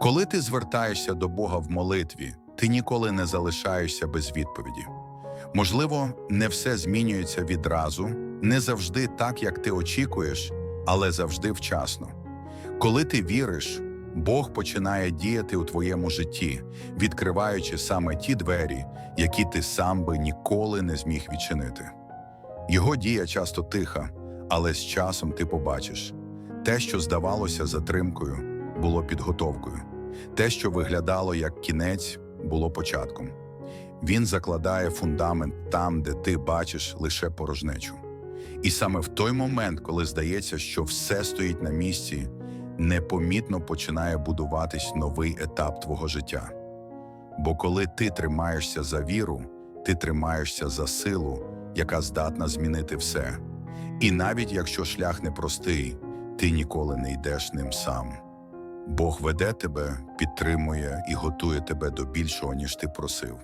Коли ти звертаєшся до Бога в молитві, ти ніколи не залишаєшся без відповіді. Можливо, не все змінюється відразу, не завжди так, як ти очікуєш, але завжди вчасно. Коли ти віриш, Бог починає діяти у твоєму житті, відкриваючи саме ті двері, які ти сам би ніколи не зміг відчинити. Його дія часто тиха, але з часом ти побачиш те, що здавалося затримкою, було підготовкою, те, що виглядало як кінець, було початком. Він закладає фундамент там, де ти бачиш лише порожнечу. І саме в той момент, коли здається, що все стоїть на місці, непомітно починає будуватись новий етап твого життя. Бо коли ти тримаєшся за віру, ти тримаєшся за силу, яка здатна змінити все. І навіть якщо шлях непростий, ти ніколи не йдеш ним сам. Бог веде тебе, підтримує і готує тебе до більшого, ніж ти просив.